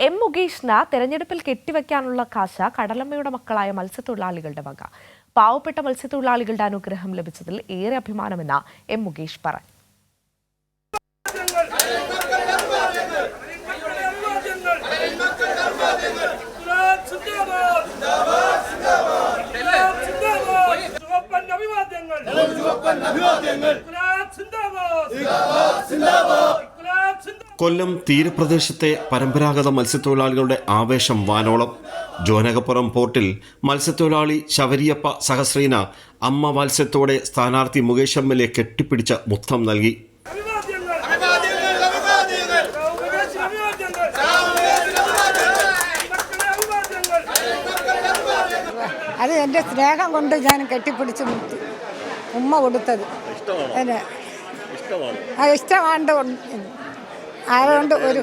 M മുകേഷിന് തെരഞ്ഞെടുപ്പിൽ കെട്ടിവെക്കാനുള്ള കാശ കടലമ്മയുടെ മക്കളായ മത്സ്യത്തൊഴിലാളികളുടെ വക. പാവപ്പെട്ട മത്സ്യത്തൊഴിലാളികളുടെ അനുഗ്രഹം ലഭിച്ചതിൽ ഏറെ അഭിമാനമെന്ന് എം മുകേഷ് പറഞ്ഞു കൊല്ലം തീരപ്രദേശത്തെ പരമ്പരാഗത മത്സ്യത്തൊഴിലാളികളുടെ ആവേശം വാനോളം. ജോനകപ്പുറം പോർട്ടിൽ മത്സ്യത്തൊഴിലാളി ശബരിയപ്പ സഹസ്രീന അമ്മ വാത്സ്യത്തോടെ സ്ഥാനാർത്ഥി മുകേഷ് എം എൽ എ കെട്ടിപ്പിടിച്ച മുത്തം നൽകി. അത് എന്റെ സ്നേഹം കൊണ്ട് ഞാൻ കെട്ടിപ്പിടിച്ച് മുത്തി ഉമ്മ കൊടുത്തത്. ഇഷ്ടമാണ്? ആ ഇഷ്ടമാണ് അതുകൊണ്ട് ഒരു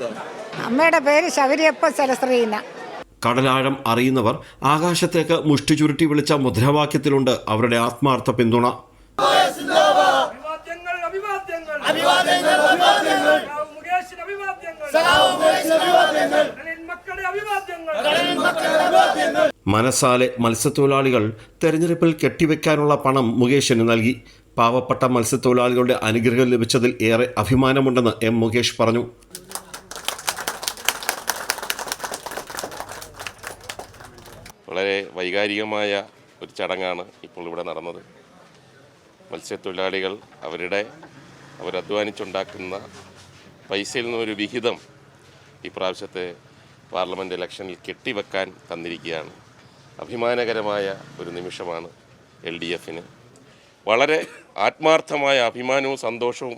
അമ്മയുടെ പേര് ശബരിയപ്പ സരസ്രീന കടലാഴം അറിയുന്നവർ ആകാശത്തേക്ക് മുഷ്ടി ചുരുട്ടി വിളിച്ച മുദ്രാവാക്യത്തിലുണ്ട് അവരുടെ ആത്മാർത്ഥ പിന്തുണ. മനസ്സാലെ മത്സ്യത്തൊഴിലാളികൾ തെരഞ്ഞെടുപ്പിൽ കെട്ടിവെക്കാനുള്ള പണം മുകേഷിന് നൽകി. പാവപ്പെട്ട മത്സ്യത്തൊഴിലാളികളുടെ അനുഗ്രഹം ലഭിച്ചതിൽ ഏറെ അഭിമാനമുണ്ടെന്ന് എം മുകേഷ് പറഞ്ഞു. വളരെ വൈകാരികമായ ഒരു ചടങ്ങാണ് ഇപ്പോൾ ഇവിടെ നടന്നത്. മത്സ്യത്തൊഴിലാളികൾ അവരുടെ അവരധ്വാനിച്ചുണ്ടാക്കുന്ന പൈസയിൽ നിന്നൊരു വിഹിതം ഇപ്രാവശ്യത്തെ പ്രാവശ്യത്തെ പാർലമെന്റ് ഇലക്ഷനിൽ കെട്ടിവെക്കാൻ തന്നിരിക്കുകയാണ്. അഭിമാനകരമായ ഒരു നിമിഷമാണ് എൽ ഡി എഫിന്. വളരെ ആത്മാർത്ഥമായ അഭിമാനവും സന്തോഷവും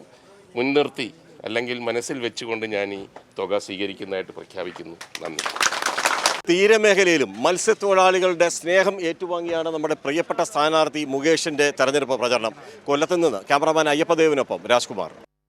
മുൻനിർത്തി അല്ലെങ്കിൽ മനസ്സിൽ വെച്ചുകൊണ്ട് ഞാൻ ഈ തുക സ്വീകരിക്കുന്നതായിട്ട് പ്രഖ്യാപിക്കുന്നു. നന്ദി. തീരമേഖലയിലും മത്സ്യത്തൊഴിലാളികളുടെ സ്നേഹം ഏറ്റുവാങ്ങിയാണ് നമ്മുടെ പ്രിയപ്പെട്ട സ്ഥാനാർത്ഥി മുകേഷിന്റെ തെരഞ്ഞെടുപ്പ് പ്രചരണം. കൊല്ലത്തു നിന്ന് ക്യാമറാമാൻ അയ്യപ്പദേവിനൊപ്പം രാജ്കുമാർ.